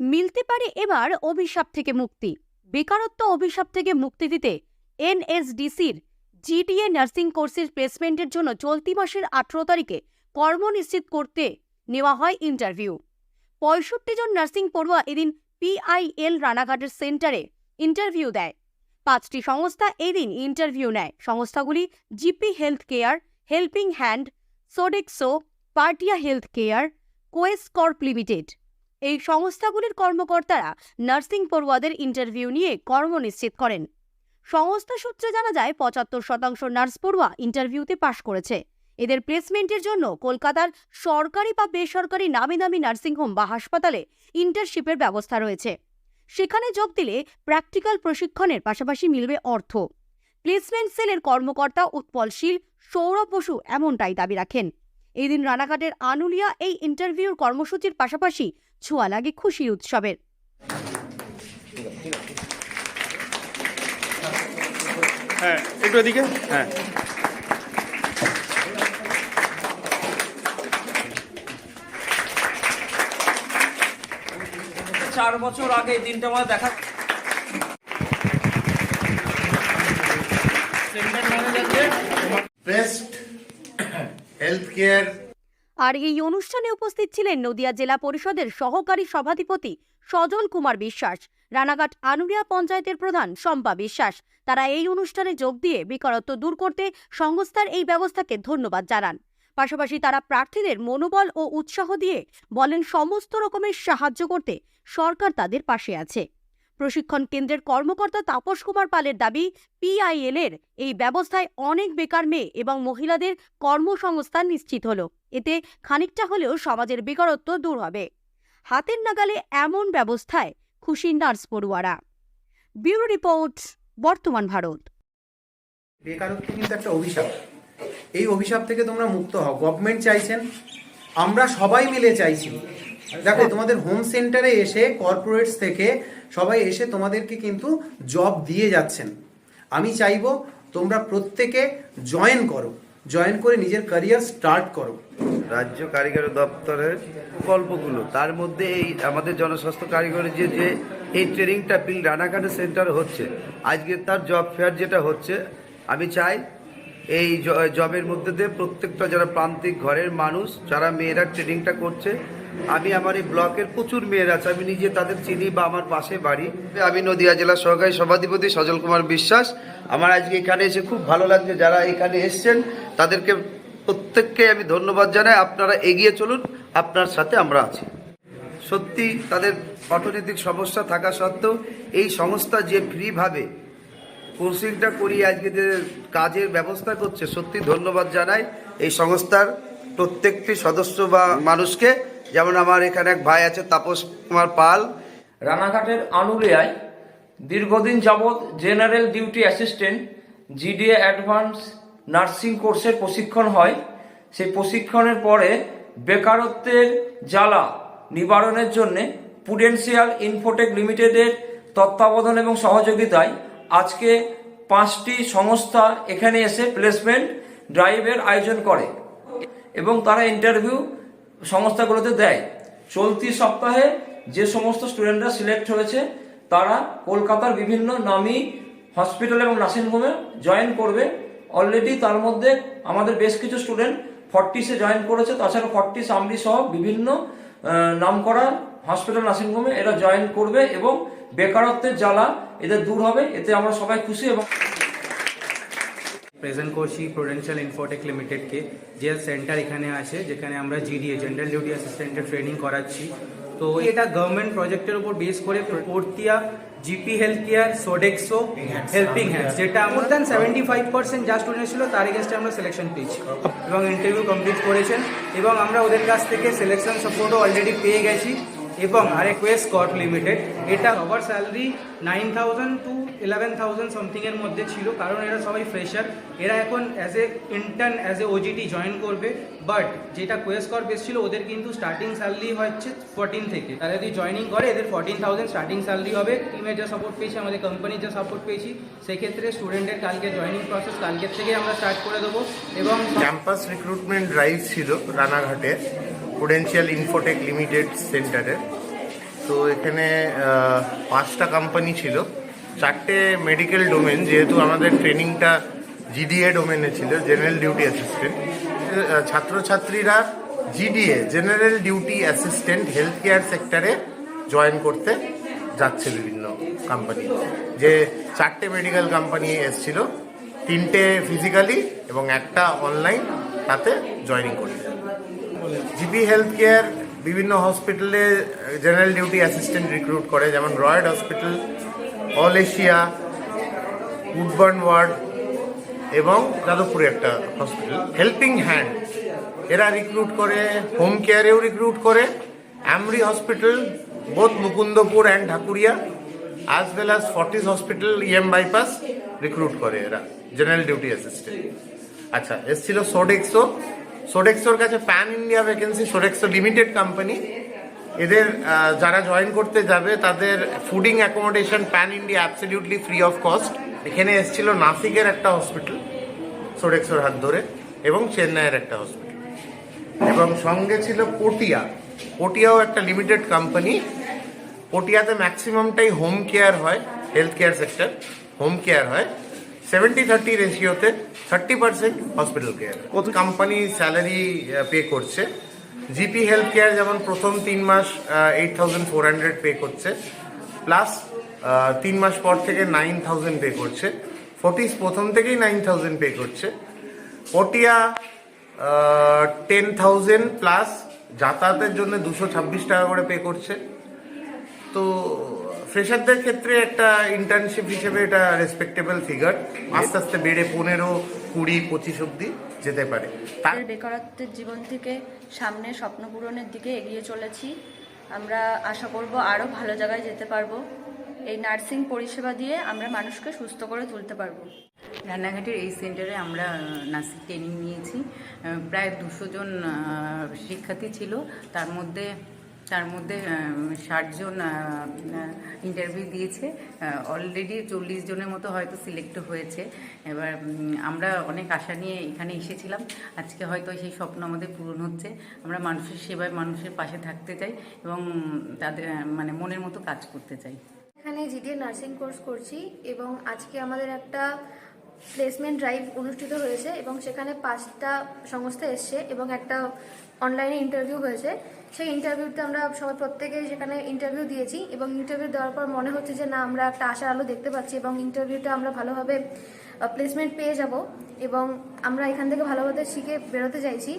মিলতে পারে এবার অভিশাপ থেকে মুক্তি। বেকারত্ব অভিশাপ থেকে মুক্তি দিতে এনএসডিসির জিটিএ নার্সিং কোর্সের প্লেসমেন্টের জন্য চলতি মাসের আঠেরো তারিখে কর্ম নিশ্চিত করতে নেওয়া হয় ইন্টারভিউ। পঁয়ষট্টি জন নার্সিং পড়ুয়া এদিন পিআইএল রানাঘাটের সেন্টারে ইন্টারভিউ দেয়। পাঁচটি সংস্থা এদিন ইন্টারভিউ নেয়। সংস্থাগুলি GP health care helping hand, Sodexo, Portea health care Quess Corp limited. এই সংস্থাগুলির কর্মকর্তারা নার্সিং পড়ুয়াদের ইন্টারভিউ নিয়ে কর্ম নিশ্চিত করেন। সংস্থা সূত্রে জানা যায়, পঁচাত্তর শতাংশ নার্স পড়ুয়া ইন্টারভিউতে পাশ করেছে। এদের প্লেসমেন্টের জন্য কলকাতার সরকারি বা বেসরকারি নামি দামি নার্সিংহোম বা হাসপাতালে ইন্টার্নশিপের ব্যবস্থা রয়েছে। সেখানে যোগ দিলে প্র্যাকটিক্যাল প্রশিক্ষণের পাশাপাশি মিলবে অর্থ। প্লেসমেন্ট সেলের কর্মকর্তা উৎপলশীল সৌরভ বসু এমনটাই দাবি রাখেন। এদিন রানাঘাটের আনুলিয়া এই ইন্টারভিউর কর্মসূচির পাশাপাশি ছোঁয়া লাগে খুশির উৎসবের। হ্যাঁ একটু এদিকে? হ্যাঁ। চার বছর আগে এই দিনটা আমার দেখা বেস্ট হেলথ কেয়ার আর এই অনুষ্ঠানে উপস্থিত ছিলেন নদিয়া জেলা পরিষদের সহকারী সভাধিপতি সজল কুমার বিশ্বাস, রানাঘাট আনুরিয়া পঞ্চায়েতের প্রধান শম্পা বিশ্বাস। তারা এই অনুষ্ঠানে যোগ দিয়ে বেকারত্ব দূর করতে সংস্থার এই ব্যবস্থাকে ধন্যবাদ জানান। পাশাপাশি তারা প্রার্থীদের মনোবল ও উৎসাহ দিয়ে বলেন, সমস্ত রকমের সাহায্য করতে সরকার তাদের পাশে আছে। প্রশিক্ষণ কেন্দ্রের কর্মকর্তা তাপস কুমার পালের দাবি, পিআইএল এর এই ব্যবস্থায় অনেক বেকার মেয়ে এবং মহিলাদের কর্মসংস্থান নিশ্চিত হলো। এতে খানিকটা হলেও সমাজের বেকারত্ব দূর হবে। হাতের নাগালে এমন ব্যবস্থায় খুশি নার্স পড়ুয়ারা। ব্যুরো রিপোর্ট বর্তমান ভারত। বেকারত্ব কিন্তু একটা অভিশাপ। এই অভিশাপ থেকে তোমরা মুক্ত হও। গভর্নমেন্ট চাইছেন আমরা সবাই মিলে চাইছি। দেখো তোমাদের হোম সেন্টারে এসে কর্পোরেটস থেকে সবাই এসে তোমাদেরকে কিন্তু জব দিয়ে যাচ্ছেন। আমি চাইব তোমরা প্রত্যেকে জয়েন করো। জয়েন করে নিজের ক্যারিয়ার স্টার্ট করো। রাজ্য কারিগরি দপ্তরের প্রকল্পগুলো, তার মধ্যে এই আমাদের জনস্বাস্থ্য কারিগরি যে যে এই ট্রেনিংটা পিল রানাঘাটে সেন্টার হচ্ছে, আজকে তার জব ফেয়ার যেটা হচ্ছে, আমি চাই এই জবের মধ্যে দিয়ে প্রত্যেকটা যারা প্রান্তিক ঘরের মানুষ, যারা মেয়েরা ট্রেনিংটা করছে, আমি আমার এই ব্লকের প্রচুর মেয়েরা আছে, আমি নিজে তাদের চিনি বা আমার পাশে বাড়ি। আমি নদিয়া জেলা সহকারী সভাধিপতি সজল কুমার বিশ্বাস, আমার আজকে এখানে এসে খুব ভালো লাগছে, যারা এখানে এসছেন তাদেরকে প্রত্যেককে আমি ধন্যবাদ জানাই। আপনারা এগিয়ে চলুন, আপনার সাথে আমরা আছি। সত্যি তাদের অর্থনৈতিক সমস্যা থাকা সত্ত্বেও এই সংস্থা যে ফ্রিভাবে কোর্সিংটা করিয়ে আজকে যে কাজের ব্যবস্থা করছে, সত্যি ধন্যবাদ জানাই। এই সংস্থার প্রত্যেকটি সদস্য বা মানুষকে, যেমন আমার এখানে এক ভাই আছে, তাপস কুমার পাল। রানাঘাটের আনুলিয়ায় দীর্ঘদিন যাবৎ general duty assistant, GDA advance nursing কোর্সের প্রশিক্ষণ হয়। সেই প্রশিক্ষণের পরে বেকারত্বের জ্বালা নিবারণের জন্যে পুডেন্সিয়াল ইনফোটেক লিমিটেডের তত্ত্বাবধান এবং সহযোগিতায় আজকে পাঁচটি সংস্থা এখানে এসে প্লেসমেন্ট ড্রাইভের আয়োজন করে এবং তারা ইন্টারভিউ সংস্থাগুলোতে দেয়। চলতি সপ্তাহে যে সমস্ত স্টুডেন্টরা সিলেক্ট হয়েছে, তারা কলকাতার বিভিন্ন নামী হসপিটাল এবং নার্সিংহোমে জয়েন করবে। অলরেডি তার মধ্যে আমাদের বেশ কিছু স্টুডেন্ট ফর্টিসে জয়েন করেছে, তাছাড়া ফর্টিস আমরি সহ বিভিন্ন নামকরা হসপিটাল নার্সিংহোমে এরা জয়েন করবে এবং বেকারত্বের জ্বালা এদের দূর হবে, এতে আমরা সবাই খুশি এবং প্রেজেন্ট করছি প্রুডেন্সিয়াল ইনফোটেক লিমিটেডকে যে সেন্টার এখানে আছে, যেখানে আমরা জিডিএ জেনারেল ডিউটি অ্যাসিস্ট্যান্টের ট্রেনিং করাচ্ছি। তো এটা গভর্নমেন্ট প্রজেক্টের উপর বেস করে Portea GP health care Sodexo helping hands যেটা more than seventy five percent যা স্টুডেন্ট ছিল তার এগেস্টে আমরা সিলেকশন পেয়েছি এবং ইন্টারভিউ কমপ্লিট করেছেন এবং আমরা ওদের কাছ থেকে সিলেকশন সাপোর্টও অলরেডি পেয়ে গেছি। এবং আরেক ওয়েস্ট কর্প লিমিটেড। এটা সবার salary nine thousand to eleven thousand সামথিংয়ের মধ্যে ছিল, কারণ এরা সবাই ফ্রেশার এরা এখন as a intern as a OJT join করবে বাট যেটা কোয়েস্ট কর্প এসেছিল ওদের কিন্তু স্টার্টিং স্যালারি হচ্ছে ফোরটিন থেকে। তারা যদি জয়েনিং করে, এদের ফোরটিন থাউজেন্ড স্টার্টিং স্যালারি হবে। টিমের যা সাপোর্ট পেয়েছি, আমাদের কোম্পানির যা সাপোর্ট পেয়েছি, সেক্ষেত্রে স্টুডেন্টের কালকে জয়েনিং প্রসেস কালকের থেকে আমরা স্টার্ট করে দেবো। এবং ক্যাম্পাস রিক্রুটমেন্ট ড্রাইভ ছিল রানাঘাটে। পোটেন্সিয়াল ইনফোটেক লিমিটেড সেন্টারে তো এখানে পাঁচটা কোম্পানি ছিল। চারটে মেডিকেল ডোমেন যেহেতু আমাদের ট্রেনিংটা জিডিএ ডোমেনে ছিল জেনারেল ডিউটি অ্যাসিস্ট্যান্ট ছাত্রছাত্রীরা GDA general duty assistant health care সেক্টরে জয়েন করতে যাচ্ছে বিভিন্ন কোম্পানি যে চারটে মেডিকেল কোম্পানি এসছিল, তিনটে ফিজিক্যালি এবং একটা অনলাইন তাতে জয়েনিং করতে জিপি হেলথ কেয়ার বিভিন্ন হসপিটালে জেনারেল ডিউটি অ্যাসিস্ট্যান্ট রিক্রুট করে, যেমন Royal hospital, all Asia, Woodburn ward এবং যাদবপুরে একটা হসপিটাল। হেল্পিং হ্যান্ড, এরা রিক্রুট করে, হোম কেয়ারেও রিক্রুট করে। অ্যামরি হসপিটাল বোধ Mukundapur and Dhakuria as well as Fortis hospital, E M bypass, recruit করে এরা, জেনারেল ডিউটি অ্যাসিস্ট্যান্ট। আচ্ছা এসছিল সোডেক্সো সোডেক্সোর কাছে pan India vacancy Sodexo limited company এদের যারা জয়েন করতে যাবে, তাদের fooding accommodation pan India absolutely free of cost এখানে এসছিল নাসিকের একটা হসপিটাল সোডেক্সোর হাত ধরে, এবং চেন্নাইয়ের একটা হসপিটাল এবং সঙ্গে ছিল পটিয়া পটিয়াও একটা লিমিটেড কোম্পানি পটিয়াতে ম্যাক্সিমামটাই হোম কেয়ার হয় health care sector home care হয়। সেভেন্টি থার্টি রেশিওতে থার্টি পার্সেন্ট হসপিটাল কেয়ার কত কোম্পানি স্যালারি পে করছে। জিপি হেলথ কেয়ার যেমন প্রথম তিন মাস eight thousand four hundred pay করছে। প্লাস তিন মাস পর থেকে নাইন থাউজেন্ড পে করছে। ফোর্টিস প্রথম থেকেই নাইন থাউজেন্ড পে করছে। পটিয়া টেন থাউজেন্ড প্লাস যাতায়াতের জন্য দুশো ছাব্বিশ টাকা করে পে করছে। তো ফ্রেশারদের ক্ষেত্রে একটা ইন্টার্নশিপ হিসেবে এটা রেসপেক্টেবল ফিগার আস্তে আস্তে বেড়ে পনেরো কুড়ি পঁচিশ অব্দি যেতে পারে। তার বেকারত্বের জীবন থেকে সামনে স্বপ্ন পূরণের দিকে এগিয়ে চলেছি। আমরা আশা করব আরও ভালো জায়গায় যেতে পারব। এই নার্সিং পরিষেবা দিয়ে আমরা মানুষকে সুস্থ করে তুলতে পারব। রান্নাঘাটের এই সেন্টারে আমরা নার্সিং ট্রেনিং নিয়েছি। প্রায় দুশো জন শিক্ষার্থী ছিল। তার মধ্যে তার মধ্যে ষাট জন ইন্টারভিউ দিয়েছে। অলরেডি চল্লিশ জনের মতো হয়তো সিলেক্ট হয়েছে। এবার আমরা অনেক আশা নিয়ে এখানে এসেছিলাম। আজকে হয়তো সেই স্বপ্ন আমাদের পূরণ হচ্ছে। আমরা মানুষের সেবায় মানুষের পাশে থাকতে চাই এবং তাদের মানে মনের মতো কাজ করতে চাই। এখানে জিডিএ নার্সিং কোর্স করছি এবং আজকে আমাদের একটা প্লেসমেন্ট ড্রাইভ অনুষ্ঠিত হয়েছে এবং সেখানে পাঁচটা সংস্থা এসছে এবং একটা অনলাইনে ইন্টারভিউ হয়েছে। সেই ইন্টারভিউতে আমরা সবাই প্রত্যেকে সেখানে ইন্টারভিউ দিয়েছি এবং ইন্টারভিউ দেওয়ার পর মনে হচ্ছে যে, না, আমরা একটা আশার আলো দেখতে পাচ্ছি এবং ইন্টারভিউটা আমরা ভালোভাবে প্লেসমেন্ট পেয়ে যাব এবং আমরা এখান থেকে ভালোভাবে শিখে বেরোতে চাইছি।